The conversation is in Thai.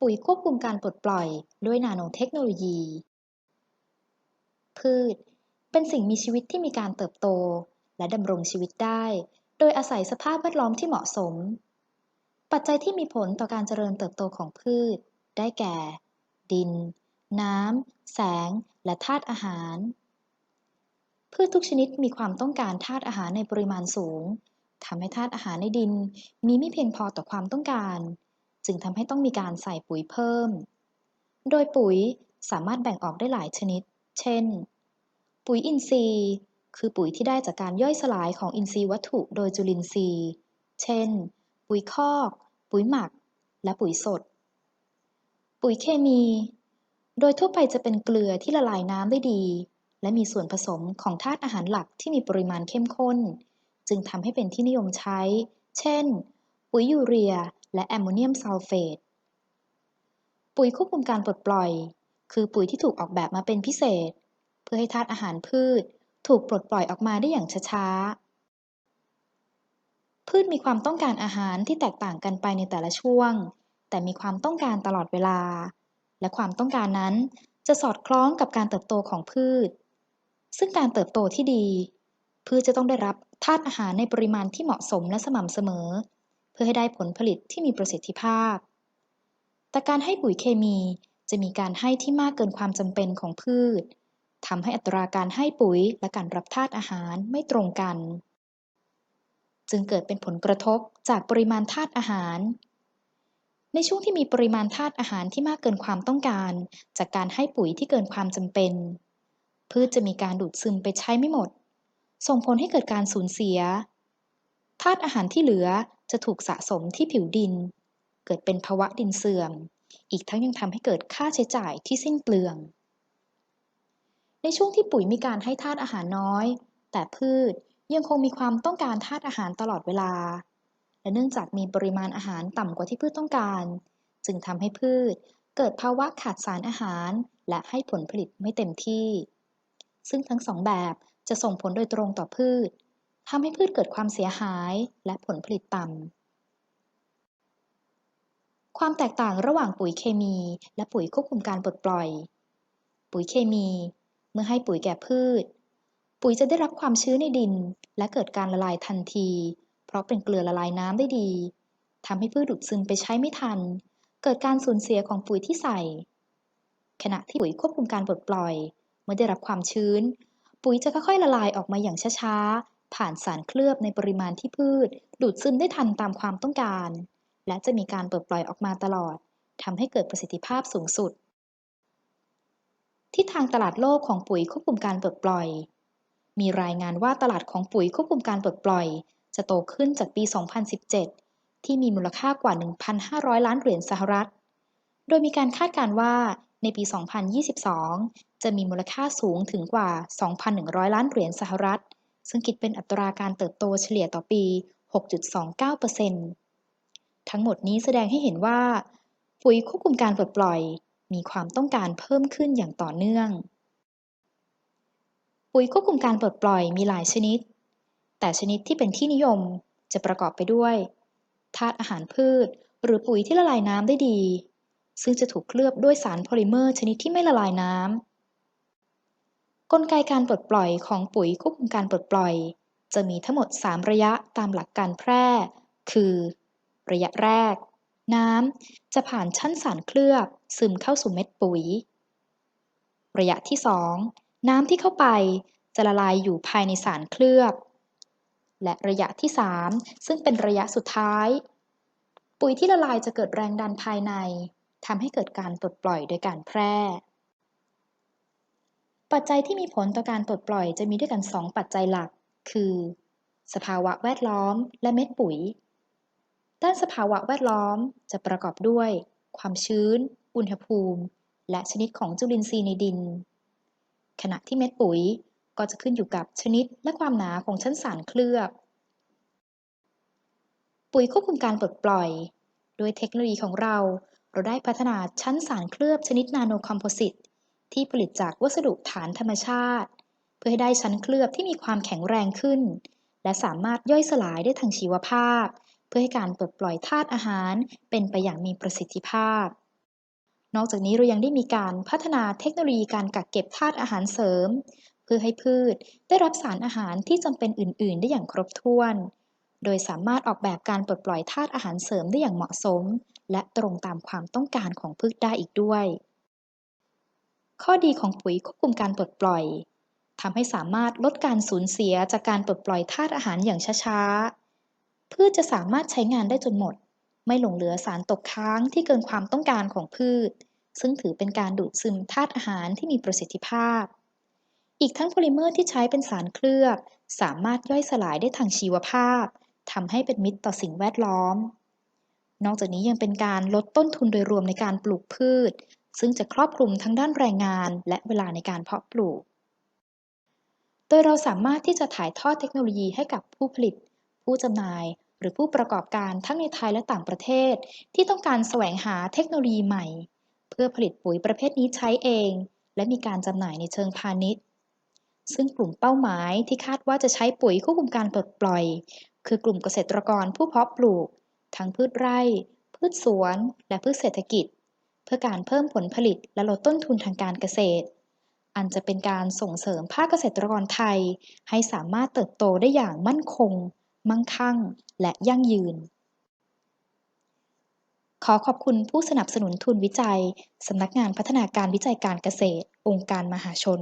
ปุ๋ยควบคุมการปลดปล่อยด้วยนาโนเทคโนโลยี พืช เป็นสิ่งมีชีวิตที่มีการเติบโต และดำรงชีวิตได้ โดยอาศัยสภาพแวดล้อมที่เหมาะสม ปัจจัยที่มีผลต่อการเจริญเติบโตของพืช ได้แก่ ดิน น้ำ แสง และธาตุอาหาร พืชทุกชนิดมีความต้องการธาตุอาหารในปริมาณสูงทำให้ธาตุอาหารในดินมีไม่เพียงพอต่อความต้องการ จึงทำให้ต้องมีการใส่ปุ๋ยเพิ่ม โดยปุ๋ยสามารถแบ่งออกได้หลายชนิด เช่น ปุ๋ยอินทรีย์ คือปุ๋ยที่ได้จากการย่อยสลายของอินทรีย์วัตถุโดยจุลินทรีย์ เช่น ปุ๋ยคอก ปุ๋ยหมัก และปุ๋ยสด ปุ๋ยเคมี โดยทั่วไปจะเป็นเกลือที่ละลายน้ำได้ดี และมีส่วนผสมของธาตุอาหารหลักที่มีปริมาณเข้มข้น จึงทำให้เป็นที่นิยมใช้ เช่น ปุ๋ยยูเรีย และแอมโมเนียมซัลเฟต ปุ๋ยควบคุมการปลดปล่อย คือปุ๋ยที่ถูกออกแบบมาเป็นพิเศษ เพื่อให้ธาตุอาหารพืชถูกปลดปล่อยออกมาได้อย่างช้าๆ พืชมีความต้องการอาหารที่แตกต่างกันไปในแต่ละช่วง แต่มีความต้องการตลอดเวลา และความต้องการนั้นจะสอดคล้องกับการเติบโตของพืช ซึ่งการเติบโตที่ดี พืชจะต้องได้รับธาตุอาหารในปริมาณที่เหมาะสมและสม่ำเสมอ พื่อให้ได้ผลผลิตที่มีประสิทธิภาพ แต่การให้ปุ๋ยเคมีจะมีการให้ที่มากเกินความจำเป็นของพืชทำให้อัตราการให้ปุ๋ยและการรับธาตุอาหารไม่ตรงกัน จึงเกิดเป็นผลกระทบจากปริมาณธาตุอาหาร ในช่วงที่มีปริมาณธาตุอาหารที่มากเกินความต้องการ จากการให้ปุ๋ยที่เกินความจำเป็น พืชจะมีการดูดซึมไปใช้ไม่หมด ส่งผลให้เกิดการสูญเสีย ธาตุอาหารที่เหลือจะถูกสะสมที่ผิวดิน เกิดเป็นภาวะดินเสื่อม อีกทั้งยังทำให้เกิดค่าใช้จ่ายที่สิ้นเปลือง ในช่วงที่ปุ๋ยมีการให้ธาตุอาหารน้อย แต่พืชยังคงมีความต้องการธาตุอาหารตลอดเวลา และเนื่องจากมีปริมาณอาหารต่ำกว่าที่พืชต้องการ จึงทำให้พืชเกิดภาวะขาดสารอาหาร และให้ผลผลิตไม่เต็มที่ ซึ่งทั้งสองแบบจะส่งผลโดยตรงต่อพืช ทำให้พืชเกิดความเสียหายและผลผลิตต่ำ ความแตกต่างระหว่างปุ๋ยเคมี และปุ๋ยควบคุมการปลดปล่อย ปุ๋ยเคมี เมื่อให้ปุ๋ยแก่พืช ปุ๋ยจะได้รับความชื้นในดิน และเกิดการละลายทันที เพราะเป็นเกลือละลายน้ำได้ดีทำให้พืชดูดซึมไปใช้ไม่ทัน เกิดการสูญเสียของปุ๋ยที่ใส่ ขณะที่ปุ๋ยควบคุมการปลดปล่อย เมื่อได้รับความชื้น ปุ๋ยจะค่อยๆละลายออกมาอย่างช้าๆ ผ่านสารเคลือบในปริมาณที่พืช ดูดซึมได้ทันตามความต้องการ และจะมีการเปลดปล่อยออกมาตลอดทำให้เกิดประสิทธิภาพสูงสุดทิศทางตลาดโลกของปุ๋ยควบคุมการเปลดปล่อย มีรายงานว่าตลาดของปุ๋ยควบคุมการเปลดปล่อย จะโตขึ้นจากปี 2017 ที่มีมูลค่ากว่า 1,500 ล้านเหรียญสหรัฐ โดยมีการคาดการว่าในปี 2022 จะมีมูลค่าสูงถึงกว่า 2,100 ล้านเหรียญสหรัฐ ซึ่งคิดเป็นอัตราการเติบโตเฉลี่ยต่อปี 6.29%ทั้งหมดนี้แสดงให้เห็นว่า ปุ๋ยควบคุมการปลดปล่อย มีความต้องการเพิ่มขึ้นอย่างต่อเนื่อง ปุ๋ยควบคุมการปลดปล่อยมีหลายชนิด แต่ชนิดที่เป็นที่นิยมจะประกอบไปด้วยธาตุอาหารพืช หรือปุ๋ยที่ละลายน้ำได้ดี ซึ่งจะถูกเคลือบด้วยสารโพลิเมอร์ชนิดที่ไม่ละลายน้ำ กลไกการปลดปล่อยของปุ๋ยควบคุมการปลดปล่อย จะมีทั้งหมด 3 ระยะตามหลักการแพร่ คือ ระยะแรก น้ำจะผ่านชั้นสารเคลือบซึมเข้าสู่เม็ดปุ๋ย ระยะที่ 2 น้ำที่เข้าไปจะละลายอยู่ภายในสารเคลือบ และระยะที่ 3 ซึ่งเป็นระยะสุดท้าย ปุ๋ยที่ละลายจะเกิดแรงดันภายในทำให้เกิดการปลดปล่อยโดยการแพร่ ปัจจัยที่มีผลต่อการปลดปล่อยจะมีด้วยกัน 2 ปัจจัยหลัก คือ สภาวะแวดล้อม และเม็ดปุ๋ย ด้านสภาวะแวดล้อมจะประกอบด้วย ความชื้น อุณหภูมิ และชนิดของจุลินทรีย์ในดิน ขณะที่เม็ดปุ๋ยก็จะขึ้นอยู่กับชนิดและความหนาของชั้นสารเคลือบ ปุ๋ยควบคุมการปลดปล่อยโดยเทคโนโลยีของเรา เราได้พัฒนาชั้นสารเคลือบชนิดนาโนคอมโพสิต ที่ผลิตจากวัสดุฐานธรรมชาติ เพื่อให้ได้ชั้นเคลือบที่มีความแข็งแรงขึ้น และสามารถย่อยสลายได้ทางชีวภาพ เพื่อให้การปลดปล่อยธาตุอาหารเป็นไปอย่างมีประสิทธิภาพ นอกจากนี้เรายังได้มีการพัฒนาเทคโนโลยีการกักเก็บธาตุอาหารเสริม เพื่อให้พืชได้รับสารอาหารที่จำเป็นอื่น ๆ ได้อย่างครบถ้วน โดยสามารถออกแบบการปลดปล่อยธาตุอาหารเสริมได้อย่างเหมาะสม และตรงตามความต้องการของพืชได้อีกด้วย ข้อดีของปุ๋ยควบคุมการปลดปล่อยทำให้สามารถลดการสูญเสียจากการปลดปล่อยธาตุอาหารอย่างช้าๆ พืชจะสามารถใช้งานได้จนหมด ไม่หลงเหลือสารตกค้างที่เกินความต้องการของพืช ซึ่งถือเป็นการดูดซึมธาตุอาหารที่มีประสิทธิภาพ อีกทั้งโพลิเมอร์ที่ใช้เป็นสารเคลือบ สามารถย่อยสลายได้ทางชีวภาพทำให้เป็นมิตรต่อสิ่งแวดล้อม นอกจากนี้ยังเป็นการลดต้นทุนโดยรวมในการปลูกพืช ซึ่งจะครอบคลุมทั้งด้านแรงงานและเวลาในการเพาะปลูก โดยเราสามารถที่จะถ่ายทอดเทคโนโลยีให้กับผู้ผลิต ผู้จำหน่าย หรือผู้ประกอบการทั้งในไทยและต่างประเทศ ที่ต้องการแสวงหาเทคโนโลยีใหม่ เพื่อผลิตปุ๋ยประเภทนี้ใช้เอง และมีการจำหน่ายในเชิงพาณิชย์ ซึ่งกลุ่มเป้าหมายที่คาดว่าจะใช้ปุ๋ยควบคุมการปลดปล่อย คือกลุ่มเกษตรกรผู้เพาะปลูก ทั้งพืชไร่ พืชสวน และพืชเศรษฐกิจ เพื่อการเพิ่มผลผลิตและลดต้นทุนทางการเกษตร อันจะเป็นการส่งเสริมภาคเกษตรกรไทย ให้สามารถเติบโตได้อย่างมั่นคง มั่งคั่ง และยั่งยืน ขอขอบคุณผู้สนับสนุนทุนวิจัย สำนักงานพัฒนาการวิจัยการเกษตร องค์การมหาชน